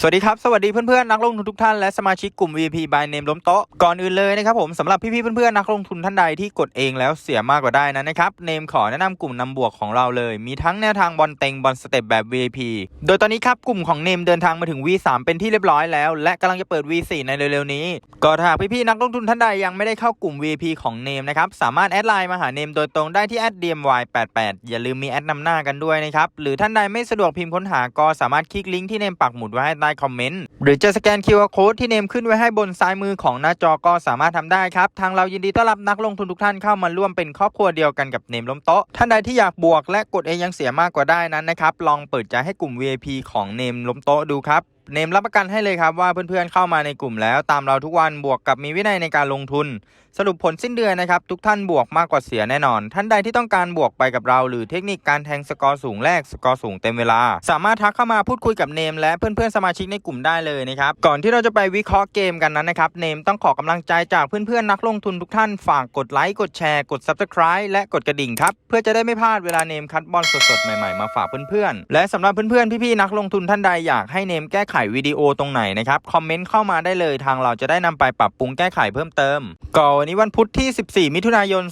สวัสดีครับ สวัสดีเพื่อนๆนักลงทุนทุกท่านและสมาชิกกลุ่ม VP by Name ล้มโต๊ะก่อนอื่นเลยนะครับผมสำหรับพี่ๆเพื่อนๆนักลงทุนท่านใดที่กดเองแล้วเสียมากกว่าได้นั้นนะครับเนมขอแนะนำกลุ่มนำบวกของเราเลย มีทั้งแนวทางบอลเต็งบอลสเต็ปแบบ VIP โดยตอนนี้ครับกลุ่มของเนมเดินทางมาถึง V3 เป็นที่เรียบร้อยแล้ว และกำลังจะเปิด V4 ในเร็วๆนี้ก็ถ้าพี่ๆนักลงทุนท่านใดยังไม่ได้เข้ากลุ่ม VIP ของเนมนะครับสามารถแอดไลน์มาหาเนมโดยตรงได้ที่ @dmy88 อย่าลืมมีแอดนำหน้ากันด้วยนะครับหรือท่านใดไม่สะดวกพิมพ์ค้นหาก็สามารถคลิกลิงก์ที่เนมปักหมุดไว้ให้ต้คอมเมนต์ หรือจะสแกน QR Code ที่เนมขึ้นไว้ให้บนซ้ายมือของหน้าจอก็สามารถทำได้ครับ ทางเรายินดีต้อนรับนักลงทุนทุกท่านเข้ามาร่วมเป็นครอบครัวเดียวกันกับเนมล้มโต๊ะ ท่านใดที่อยากบวกและกดเองยังเสียมากกว่าได้นั้นนะครับ ลองเปิดใจให้กลุ่ม VIP ของเนมล้มโต๊ะดูครับ เนมรับประกันให้เลยครับว่าเพื่อนๆเข้ามาในกลุ่มแล้วตามเราทุกวันบวกกับมีวินัยในการลงทุน สรุปผลสิ้นเดือนนะครับ ทุกท่านบวกมากกว่าเสียแน่นอน ท่านใดที่ต้องการบวกไปกับเรา หรือเทคนิคการแทงสกอร์สูงแรกสกอร์สูงเต็มเวลา สามารถทักเข้ามาพูดคุยกับเนมและเพื่อนๆสมาชิกในกลุ่มได้เลยนะครับก่อนที่เราจะไปวิเคราะห์เกมกันนั้นนะครับเนมต้องขอกำลังใจจากเพื่อนๆนักลงทุนทุกท่านฝากกดไลค์กดแชร์กด subscribe และกดกระดิ่งครับเพื่อจะได้ไม่พลาดเวลาเนมคัดบอลสดๆใหม่ๆมาฝากเพื่อนๆและสำหรับเพื่อนๆพี่ๆนักลงทุนท่านใดอยากให้เนมแก้ไขวิดีโอตรงไหนนะครับคอมเมนต์เข้ามาได้เลยทางเราจะได้นำไปปรับปรุงแก้ไขเพิ่มเติมก็วันนี้วันพุธที่ 14 มิถุนายน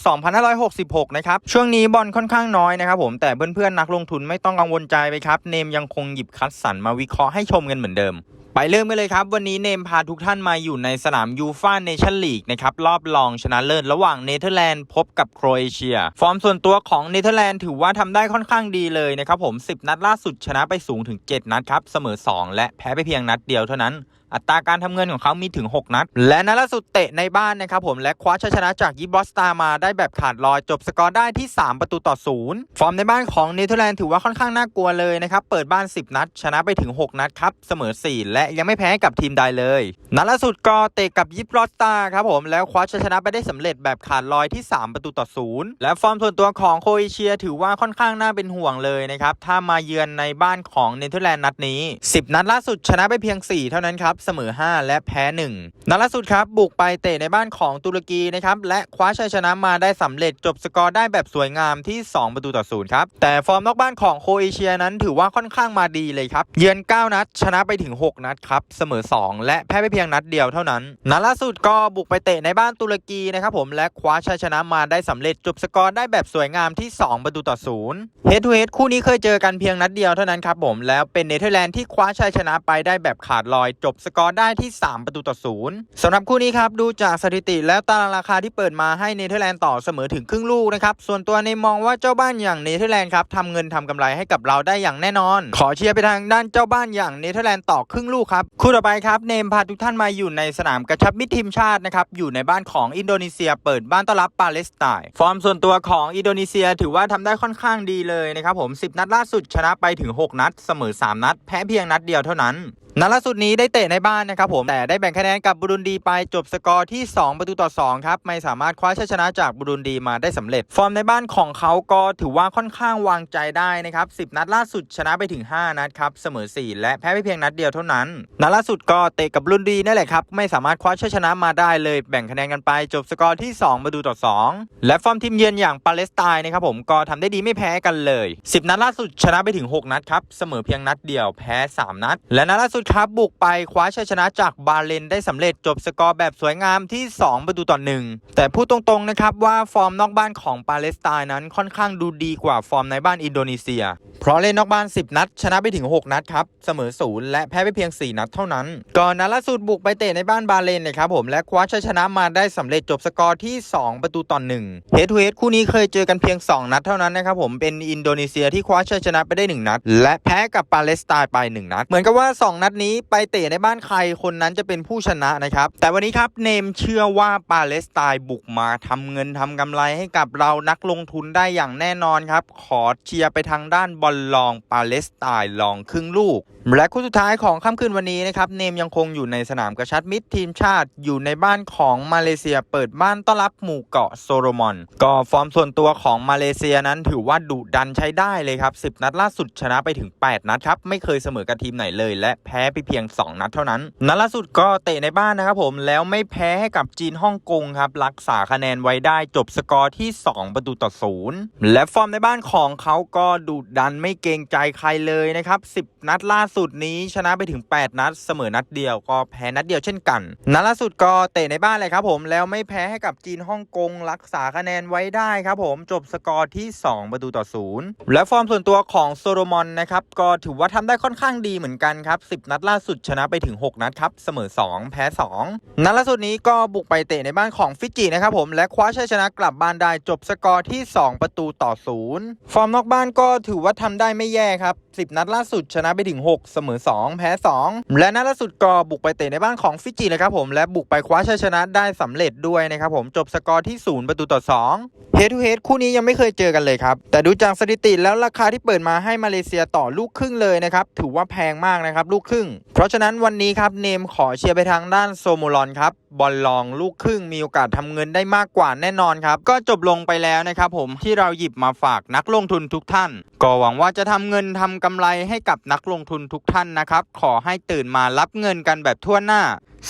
2566 นะครับ ช่วงนี้บอลค่อนข้างน้อยนะครับผมแต่เพื่อนๆนักลงทุนไม่ต้องกังวลใจไปครับเนมยังคงหยิบคัดสรรมาวิเคราะห์ให้ชมกันเหมือนเดิม ไปเริ่มกันเลยครับ วันนี้เนมพาทุกท่านมาอยู่ในสนามยูฟาเนชั่นลีกนะครับรอบรองชนะเลิศระหว่างเนเธอร์แลนด์พบกับโครเอเชีย ฟอร์มส่วนตัวของเนเธอร์แลนด์ถือว่าทำได้ค่อนข้างดีเลยนะครับผม 10 นัดล่าสุดชนะไปสูงถึง 7 นัดครับ เสมอ 2 และแพ้ไปเพียงนัดเดียวเท่านั้น อัตราการทำเงินของเขามีถึง 6 นัด และนัดล่าสุดเตะในบ้านนะครับผมและคว้าชัยชนะจากยิบอสตามาได้แบบขาดลอยจบสกอร์ได้ที่ 3 ประตูต่อศูนย์ฟอร์มในบ้านของเนเธอร์แลนด์ถือว่าค่อนข้างน่ากลัวเลยนะครับ เปิดบ้าน 10 นัด ชนะไปถึง 6 นัดครับ เสมอ 4 และยังไม่แพ้กับทีมใดเลย นัดล่าสุดก็เตะกับยิบอสตาครับผมแล้วคว้าชัยชนะไปได้สำเร็จแบบขาดลอยที่ 3 ประตูต่อศูนย์และฟอร์มส่วนตัวของโคเอเชีย ถือว่าค่อนข้างน่าเป็นห่วงเลยนะครับถ้ามาเยือนในบ้านของเนเธอร์แลนด์นัดนี้ 10 นัดล่าสุดชนะไปเพียง 4 เท่านั้นครับเสมอ 5 และแพ้ 1นัดล่าสุดครับ บุกไปเตะในบ้านของตุรกีนะครับ และคว้าชัยชนะมาได้สำเร็จจบสกอร์ได้แบบสวยงามที่ 2 ประตูต่อศูนย์ครับ แต่ฟอร์มนอกบ้านของโคเอเชียนั้นถือว่าค่อนข้างมาดีเลยครับ เยือน 9 นัด ชนะไปถึง 6 นัดครับ เสมอ 2 และแพ้ไปเพียงนัดเดียวเท่านั้น นัดล่าสุดก็บุกไปเตะในบ้านตุรกีนะครับผม และคว้าชัยชนะมาได้สำเร็จจบสกอร์ได้แบบสวยงามที่ 2 ประตูต่อศูนย์เฮดทูเฮดคู่นี้เคยเจอกันเพียงนัดเดียวเท่านั้นครับผม แล้วเป็นเนเธอร์แลนด์ที่คว้าชัยชนะไปได้แบบขาดลอยจบสกอร์ได้ที่ 3 ประตูต่อศูนย์สำหรับคู่นี้ครับดูจากสถิติแล้วตารางราคาที่เปิดมาให้เนเธอร์แลนด์ต่อเสมอถึงครึ่งลูกนะครับส่วนตัวในมองว่าเจ้าบ้านอย่างเนเธอร์แลนด์ครับทำเงินทำกำไรให้กับเราได้อย่างแน่นอน ขอเชียร์ไปทางด้านเจ้าบ้านอย่างเนเธอร์แลนด์ต่อครึ่งลูกครับคู่ต่อไปครับเนมพาทุกท่านมาอยู่ในสนามกระชับมิตรทีมชาตินะครับอยู่ในบ้านของอินโดนีเซีย เปิดบ้านต้อนรับปาเลสไตน์ฟอร์มส่วนตัวของอินโดนีเซียถือว่าทำได้ค่อนข้างดีเลยนะครับผม 10 นัดล่าสุดชนะไปถึง 6 นัด เสมอ 3 นัด แพ้เพียงนัดเดียวเท่านั้น นัดล่าสุดนี้ได้เตะในบ้านนะครับผมแต่ได้แบ่งคะแนนกับบุรุนดีไปจบสกอร์ที่ 2 ประตูต่อ 2 ครับ ไม่สามารถคว้าชัยชนะจากบุรุนดีมาได้สำเร็จ ฟอร์มในบ้านของเขาก็ถือว่าค่อนข้างวางใจได้นะครับ 10 นัดล่าสุดชนะไปถึง 5 นัดครับ เสมอ 4 และแพ้ไปเพียงนัดเดียวเท่านั้น นัดล่าสุดก็เตะกับบุรุนดีนั่นแหละครับ ไม่สามารถคว้าชัยชนะมาได้เลย แบ่งคะแนนกันไปจบสกอร์ที่ 2 ประตูต่อ 2 และฟอร์มทีมเยือนอย่างปาเลสไตน์นะครับผมก็ทำได้ดีไม่แพ้กันเลย 10 นัดล่าสุดชนะไปถึง 6 นัดครับเสมอเพียงนัดเดียวแพ้ 3 นัด และนัดล่าสุดครับบุกไปคว้าชัยชนะจากบาเลนได้สำเร็จจบสกอร์แบบสวยงามที่ 2 ประตูต่อหนึ่งแต่พูดตรงๆนะครับว่าฟอร์มนอกบ้านของปาเลสไตน์นั้นค่อนข้างดูดีกว่าฟอร์มในบ้านอินโดนีเซีย เพราะเล่นนอกบ้าน 10 นัด ชนะไปถึง 6 นัดครับเสมอศูนย์และแพ้ไปเพียง 4 นัดเท่านั้น ก่อนนัดล่าสุดบุกไปเตะในบ้านบาเลนนะครับผมและคว้าชัยชนะมาได้สำเร็จจบสกอร์ที่ 2 ประตูต่อหนึ่งเฮดทูเฮดคู่นี้เคยเจอกันเพียง 2 นัดเท่านั้นนะครับผมเป็นอินโดนีเซียที่คว้าชัยชนะไปได้ 1 นัด และแพ้กับปาเลสไตน์ไป 1 นัด เหมือนกับว่า 2 นัดนี้ไปเตะในบ้านใครคนนั้นจะเป็นผู้ชนะนะครับ แต่วันนี้ครับเนมเชื่อว่าปาเลสไตน์บุกมาทำเงินทำกำไรให้กับเรานักลงทุนได้อย่างแน่นอนครับ ขอเชียร์ไปทางด้านบอลลองปาเลสไตน์ลองครึ่งลูก และคู่สุดท้ายของค่ำคืนวันนี้นะครับเนมยังคงอยู่ในสนามกระชัดมิตรทีมชาติ อยู่ในบ้านของมาเลเซียเปิดบ้านต้อนรับหมู่เกาะโซโลมอน ก็ฟอร์มส่วนตัวของมาเลเซียนั้นถือว่าดุดันใช้ได้เลยครับ 10 นัดล่าสุดชนะไปถึง 8 นัดครับ ไม่เคยเสมอกับทีมไหนเลยและแพ้พ้ไปเพียง 2 นัดเท่านั้น นัดล่าสุดก็เตะในบ้านนะครับผมแล้วไม่แพ้ให้กับจีนฮ่องกงครับรักษาคะแนนไว้ได้จบสกอร์ที่ 2 ประตูต่อศูนย์และฟอร์มในบ้านของเขาก็ดุดันไม่เกรงใจใครเลยนะครับ 10 นัดล่าสุดนี้ชนะไปถึง 8 นัด เสมอนัดเดียวก็แพ้นัดเดียวเช่นกัน นัดล่าสุดก็เตะในบ้านเลยครับผมแล้วไม่แพ้ให้กับจีนฮ่องกงรักษาคะแนนไว้ได้ครับผมจบสกอร์ที่ 2 ประตูต่อศูนย์และฟอร์มส่วนตัวของโซโลมอนนะครับก็ถือว่าทำได้ค่อนข้างดีเหมือนกันครับ 10นัดัดล่าสุดชนะไปถึง 6 นัดครับ เสมอ 2 แพ้ 2 นัดล่าสุดนี้ก็บุกไปเตะในบ้านของฟิจินะครับผม และคว้าชัยชนะกลับบ้านได้จบสกอร์ที่ 2 ประตูต่อศูนย์ฟอร์มนอกบ้านก็ถือว่าทำได้ไม่แย่ครับ 10 นัดล่าสุดชนะไปถึง 6 เสมอ 2 แพ้ 2 และนัดล่าสุดก็บุกไปเตะในบ้านของฟิจินะครับผมและบุกไปคว้าชัยชนะได้สำเร็จด้วยนะครับผมจบสกอร์ที่ 0 ประตูต่อ 2 เฮดทูเฮดคู่นี้ยังไม่เคยเจอกันเลยครับแต่ดูจากสถิติแล้วราคาที่เปิดมาให้มาเลเซียต่อลูกครึ่งเลยนะครับถือว่าแพงมากนะครับลูกครึ่งเพราะฉะนั้นวันนี้ครับเนมขอเชียร์ไปทางด้านโซโมลอนครับบอลลองลูกครึ่งมีโอกาสทำเงินได้มากกว่าแน่นอนครับ ก็จบลงไปแล้วนะครับผมที่เราหยิบมาฝากนักลงทุนทุกท่าน ก็หวังว่าจะทำเงินทำกำไรให้กับนักลงทุนทุกท่านนะครับ ขอให้ตื่นมารับเงินกันแบบทั่วหน้า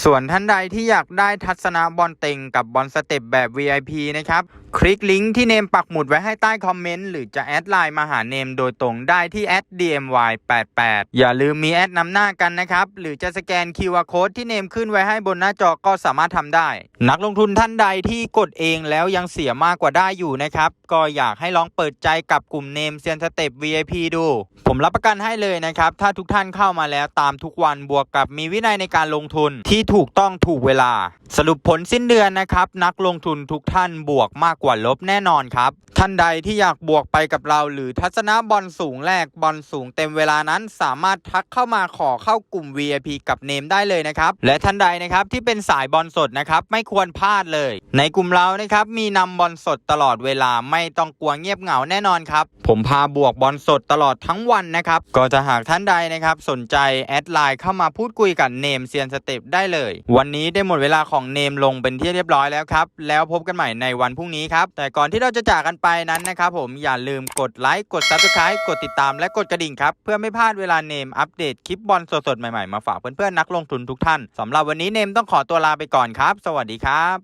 ส่วนท่านใดที่อยากได้ทัศนะบอลเต็งกับบอลสเต็ปแบบ VIP นะครับ คลิกลิงก์ที่เนมปักหมุดไว้ให้ใต้คอมเมนต์หรือจะแอดไลน์มาหาเนมโดยตรงได้ที่แอด dmy88 อย่าลืมมีแอดนำหน้ากันนะครับ หรือจะสแกน QR Code ที่เนมขึ้นไว้ให้บนหน้าจอก็สามารถทำได้ นักลงทุนท่านใดที่กดเองแล้วยังเสียมากกว่าได้อยู่นะครับก็อยากให้ลองเปิดใจกับกลุ่มเนมเซียนสเต็ป VIP ดู ผมรับประกันให้เลยนะครับ ถ้าทุกท่านเข้ามาแล้วตามทุกวันบวกกับมีวินัยในการลงทุนที่ถูกต้องถูกเวลา สรุปผลสิ้นเดือนนะครับ นักลงทุนทุกท่านบวกมากกว่าลบแน่นอนครับ ท่านใดที่อยากบวกไปกับเรา หรือทัศนะบอลสูงแรกบอลสูงเต็มเวลานั้น สามารถทักเข้ามาขอเข้ากลุ่ม VIP กับเนมได้เลยนะครับและท่านใดนะครับที่เป็นสายบอลสดนะครับไม่ควรพลาดเลย ในกลุ่มเรานะครับมีนำบอลสดตลอดเวลาไม่ต้องกลัวเงียบเหงาแน่นอนครับผมพาบวกบอลสดตลอดทั้งวันนะครับ ก็จะหากท่านใดนะครับสนใจแอดไลน์เข้ามาพูดคุยกับเนมเซียนสเต็ปได้เลย วันนี้ได้หมดเวลาของเนมลงเป็นที่เรียบร้อยแล้วครับ แล้วพบกันใหม่ในวันพรุ่งนี้ครับ แต่ก่อนที่เราจะจากกันไปนั้นนะครับผมอย่าลืมกดไลค์กด Subscribe กดติดตามและกดกระดิ่งครับ เพื่อไม่พลาดเวลาเนมอัปเดตคลิปบอลสดๆใหม่ๆมาฝากเพื่อนๆนักลงทุนทุกท่านสำหรับวันนี้เนมต้องขอตัวลาไปก่อนครับ สวัสดีครับ